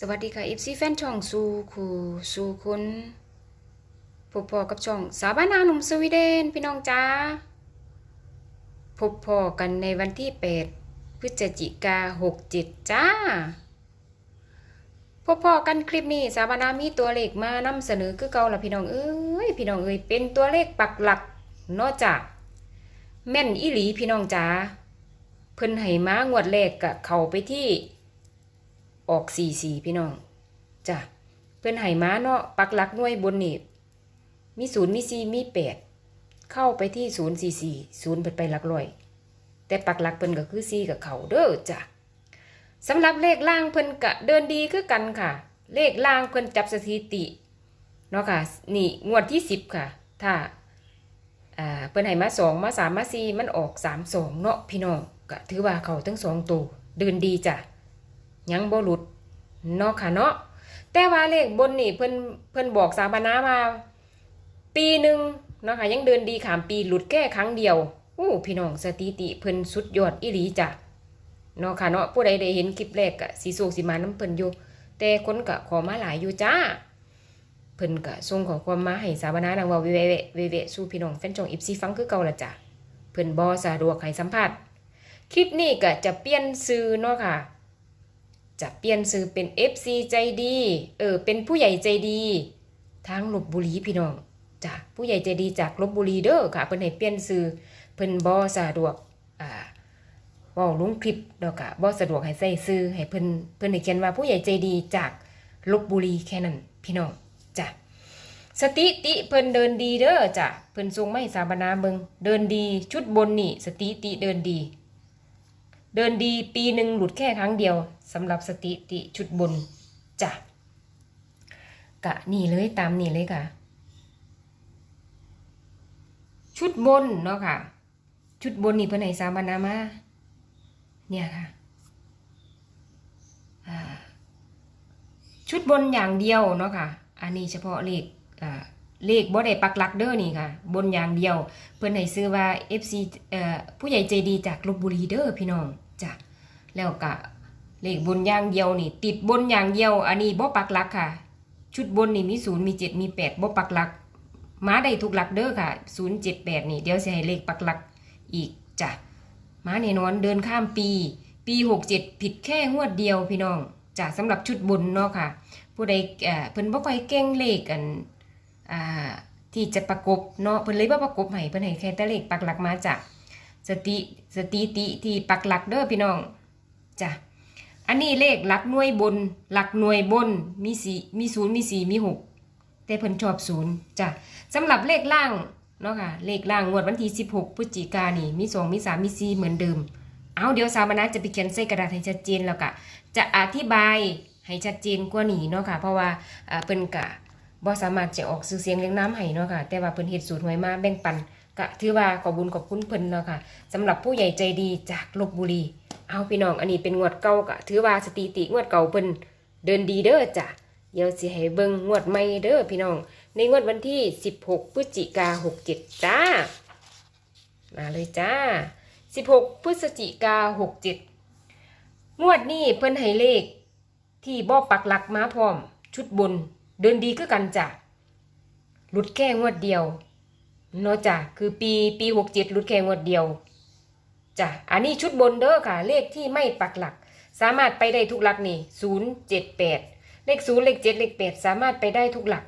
สวัสดีค่ะอีฟซีแฟนช่องสูคูสูคุณพบพอกับช่องสาวบ้านนาหนุ่มสวีเดนพี่น้องจ้าพบพอกันในวันที่ 8 พฤศจิกา67จ้า พบพอกันคลิปนี้สาวบ้านนามีตัวเลขมานำเสนอคือเก่าละพี่น้องเอ้ยพี่น้องเอ้ยเป็นตัวเลขปักหลักนอกจากแม่นอีหลีพี่น้องจ้าเพิ่นให้มางวดแรกกะเข้าไปที่ ออกสี่สี่พี่น้องจ้ะเพื่อนไห่ม้าเนาะปักหลักหน่วยบนนี่มีศูนย์มีสี่มีแปดเข้าไปที่ศูนย์สี่สี่ศูนย์เปิดไปหลักร้อย แต่ปักหลักเพิ่นก็คือสี่กับเขาเด้อจ้ะสำหรับเลขล่างเพิ่นกะเดินดีคือกันค่ะ เลขล่างเพิ่นจับสถิติเนาะค่ะนี่งวดที่สิบค่ะ ถ้าเพิ่นให้มาสองมาสามมาสี่มันออกสามสองเนาะพี่น้องก็ถือว่าเขาทั้งสองตัวเดินดีจ้ะ ยังบ่หลุดเนาะค่ะเนาะแต่ว่าเลขบนนี่เพิ่นเพิ่นบอกสาบานามาปีหนึ่งเนาะค่ะยังเดินดีขามปีหลุดแค่ครั้งเดียวอู้พี่น้องสถิติเพิ่นสุดยอดอีหลีจ้ะเนาะค่ะเนาะผู้ใดได้เห็นคลิปแรกก็สิโศกสิมาน้ำเพิ่นอยู่แต่คนก็ขอมาหลายอยู่จ้าเพิ่นก็ส่งขอความมาให้สาบานาดังว่าเวเวเวเวสู้พี่น้องแฟนจองอิฟซีฟังคือเก่าละจ้ะเพิ่นบ่สะดวกให้สัมภาษณ์คลิปนี้ก็จะเปลี่ยนชื่อเนาะค่ะ จะเปลี่ยนชื่อเป็น FC ใจดี เออ เป็นผู้ใหญ่ใจดี ทางลบบุรีพี่น้องจ้ะผู้ใหญ่ใจดีจากลบบุรีเด้อค่ะ เพิ่นให้เปลี่ยนชื่อเพิ่นบ่สะดวก อ่าเว้าลงคลิปดอกค่ะบ่สะดวกให้ใส่ชื่อให้เพิ่นเพิ่นให้เขียนว่าผู้ใหญ่ใจดีจากลบบุรีแค่นั้นพี่น้องจ้ะสติติเพิ่นเดินดีเด้อจ้ะเพิ่นส่งไมาให้สาบนาเบิงเดินดีชุดบนนี่ สติติเดินดี เดินดีปีหนึ่งหลุดแค่ครั้งเดียวสำหรับสติติชุดบนจ้ะกะนี่เลยตามนี่เลยค่ะ ชุดบนเนาะค่ะ ชุดบนนี่เพื่อนไหนสาบานามาเนี่ยค่ะชุดบนอย่างเดียวเนาะค่ะ อันนี้เฉพาะเลขอ่า เลขบ่ได้ปักหลักเด้อนี่ค่ะ บนอย่างเดียว เพื่อนให้ซื้อว่า FC เอ่อผู้ใหญ่ใจดีจากลบบุรีเด้อพี่น้องจ้ะแล้วก็เลขบนอย่างเดียวนี่ ติดบนอย่างเดียว อันนี้บ่ปักหลักค่ะ ชุดบนนี่มีศูนย์มีเจ็ดมีแปดบ่ปักหลักมาได้ทุกหลักเด้อค่ะศูนย์เจ็ดแปดนี่เดี๋ยวจะให้เลขปักหลักอีกจ้ะมาแน่นอนเดินข้ามปี ปีหกเจ็ดผิดแค่งวดเดียวพี่น้องจ้ะสำหรับชุดบนเนาะค่ะ ผู้ใดเอ่อเพิ่นบ่ค่อยเก่งเลขกัน ที่จะประกบเนาะเพิ่นเลยบ่าประกบให้เพิ่นให้แค่ต่เลขปักหลักมาจ้ะสติสติติที่ปักหลักเด้อพี่น้องจ้ะอันนี้เลขหลักหน่วยบนหลักหน่วยบนมีสี่มีศูนย์มีสี่มีหกแต่เพิ่นชอบศูนย์จ้ะสำหรับเลขล่างเนาะค่ะเลขล่างงวดวันที่16พฤศจิกานี่มีสองมีสามมีสี่เหมือนเดิม เอาเดี๋ยวสามนัสจะไปเขียนใส่กระดาษให้ชัดเจนแล้วก็จะอธิบายให้ชัดเจนกว่านี้เนาะค่ะเพราะว่าอ่าเพิ่นกะ บ่สามารถจะออกสื่อเสียงเลี้ยงน้ำให้เนาะค่ะ แต่ว่าเพิ่นเฮ็ดสูตรหวยมาแบ่งปันก็ถือว่าขอบุญขอบคุณเพิ่นเนาะค่ะสำหรับผู้ใหญ่ใจดีจากลบบุรี เอาพี่น้องอันนี้เป็นงวดเก่าก็ถือว่าสถิติงวดเก่าเพิ่นเดินดีเด้อจ้ะเดี๋ยวสิให้เบิ่งงวดใหม่เด้อพี่น้อง ในงวดวันที่ 16 พฤศจิกา67จ้า มาเลยจ้า 16 พฤศจิกา67งวดนี้เพิ่นให้เลขที่บ่ปักหลักมาพร้อม ชุดบน เดินดีคือกันจ้ะหลุดแค่งวดเดียวเนาะจ้ะคือปีปี67หลุดแค่งวดเดียวจ้ะอันนี้ชุดบนเด้อค่ะ เลขที่ไม่ปักหลัก สามารถไปได้ทุกหลักนี่078เจ็ดแปดเลข0เลข7เลข8สามารถไปได้ทุกหลัก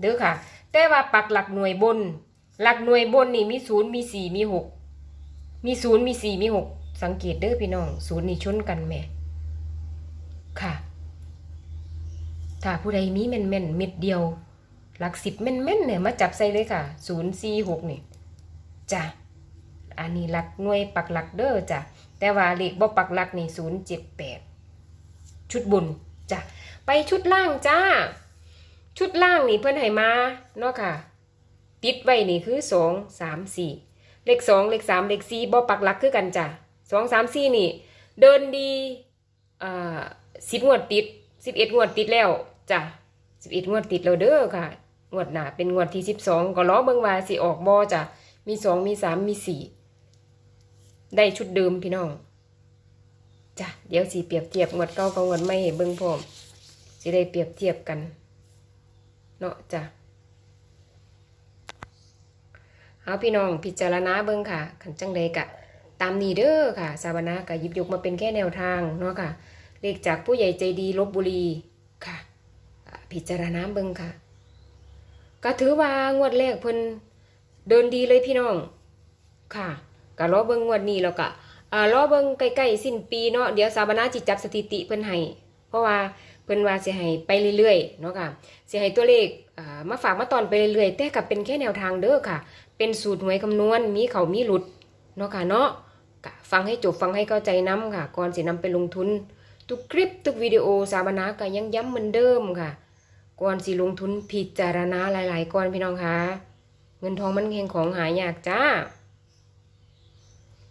เด้อค่ะ แต่ว่าปักหลักหน่วยบน หลักหน่วยบนนี่มี0มี4มี6มีศูนย์มีสี่มีหกสังเกตเด้อพี่น้องศูนย์นี่ชนกันแม่ค่ะ ถ้าผู้ใดมีแม่นแม่นเม็ดเดียว หลักสิบแม่นแม่นเนี่ยมาจับใส่เลยค่ะศูนย์สี่หกนี่จ้ะอันนี้หลักหน่วยปักหลักเด้อจ้ะแต่ว่าเลขบ่ปักหลักนี่ศูนย์เจ็ดแปดชุดบนจ้ะไปชุดล่างจ้า ชุดล่างนี่เพิ่อนให้มาเนาะค่ะติดไว้นี่คือสองสามสี่เลขสองเลขสามเลขสี่บ่ปักหลักคือกันจ้ะสองสามสี่นี่ เดินดีอ่าสิบงวดติด สิบเอ็ดงวดติดแล้วจ้ะสิบเอ็ดงวดติดแล้วเด้อค่ะ งวดหน้าเป็นงวดที่สิบสองก็ล้อเบิ่งว่าสิออกบ่จ้ะมีสองมีสามมีสี่ได้ชุดเดิมพี่น้องจ้ะเดี๋ยวสิเปรียบเทียบงวดเก่ากับงวดใหม่ให้เบิ่งพร้อมสิได้เปรียบเทียบกันเนาะจ้ะเอาพี่น้องพิจารณาเบิ่งค่ะขันจังใดกะ ตามนี้เด้อค่ะ สาบานากะหยิบยกมาเป็นแค่แนวทางเนาะค่ะ เลขจากผู้ใหญ่ใจดีลบบุรีค่ะ พิจารณาเบิ่งค่ะ ก็ถือว่างวดแรกเพิ่นเดินดีเลยพี่น้อง ค่ะก็รอเบิ่งงวดนี้แล้วก็รอเบิ่งใกล้ๆสิ้นปีเนาะเดี๋ยวสาบานาจิตจับสถิติเพิ่นให้เพราะว่าเพิ่นว่าสิให้ไปเรื่อยๆเนาะค่ะสิให้ตัวเลขมาฝากมาตอนไปเรื่อยๆแต่ก็เป็นแค่แนวทางเด้อค่ะ เป็นสูตรหวยคำนวณมีเขามีหลุดเนาะค่ะเนาะฟังให้จบฟังให้เข้าใจนํค่ะก่อนสินำไปลงทุน ทุกคลิปทุกวิดีโอสาบานาก็ยังย้ำเหมือนเดิมค่ะก่อนสิลงทุนพิจารณาหลาย ๆก่อนพี่น้องคะเงินทองมันเฮงของหายากจ้า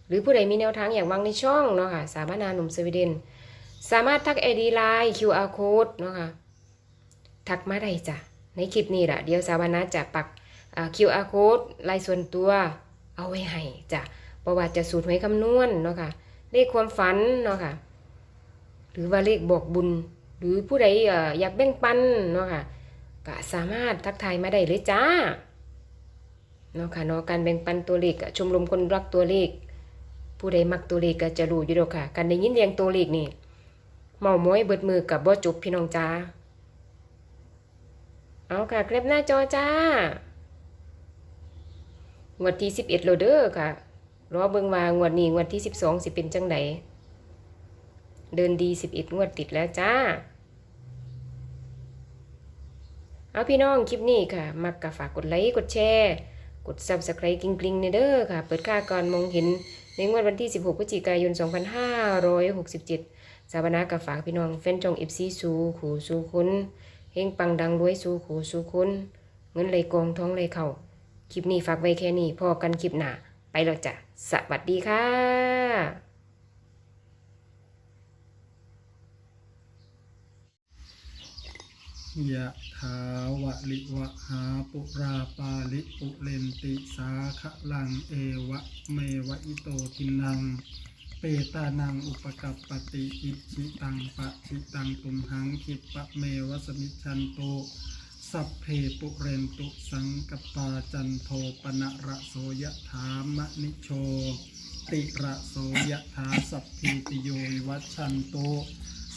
หรือผู้ใดมีแนวทางอยากวางในช่องเนาะค่ะสาบานาหนุ่มสวีเดน สามารถทักไอดีไลน์ QR code เนาะค่ะทักมาได้จ้ะในคลิปนี้แหละเดี๋ยวสาบานาจะปักอ่า QR code ลายส่วนตัวเอาไว้ให้จ้ะประวัติจะสูตรหวยคำนวณเนาะค่ะเลขความฝันเนาะค่ะ รือว่าเลขบอกบุญ หรือผู้ใดอยากแบ่งปันเนาะค่ะก็สามารถทักทายมาได้เลยจ้าเนาะค่ะเนาะการแบ่งปันตัวเลขชมรมคนรักตัวเลข ผู้ใดมักตัวเลขก็จะรู้อยู่ดอกค่ะ การได้ยินเรียงตัวเลขนี่เมาม้อยเบิดมือกับบ่จบพี่น้องจ้าเอาค่ะเกร็บหน้าจอจ้างวดที่11โลเดอร์ค่ะรอเบิ่งว่างวดนี้งวดที่ 12 สิเป็นจังได เดินดี11งวดติดแล้วจ้า เอาพี่น้องคลิปนี้ค่ะ มักกะฝากกดไลค์กดแชร์ กด Subscribe กริงๆในเด้อค่ะ เปิดค่าก่อนมองเห็นในงวดวันที่ 16พฤศจิกายน 2567 สาบานากะฝากพี่น้องแฟนจอง FC สูขู่สูคุณเฮงปังดังรวยสูขู่สูคุณเงินไหลกองท้องไหลเข่าคลิปนี้ฝากไว้แค่นี้พอกันคลิปหน้าไปแล้วจ้ะสวัสดีค่ะ ยะถาวะลิวะหาปุราปาลิปุเรนติสาคะลังเอวะเมวะอิโตทินัง เปตานังอุปกัปปติอิชิตังปะชิตังตุมหังคิปะเมวะสมิชันโตสัพเพปุเรนตุสังกปาจันโทปนะระโสยะถามะนิโชติระโสยะถาสัพพิติโยวัชันโต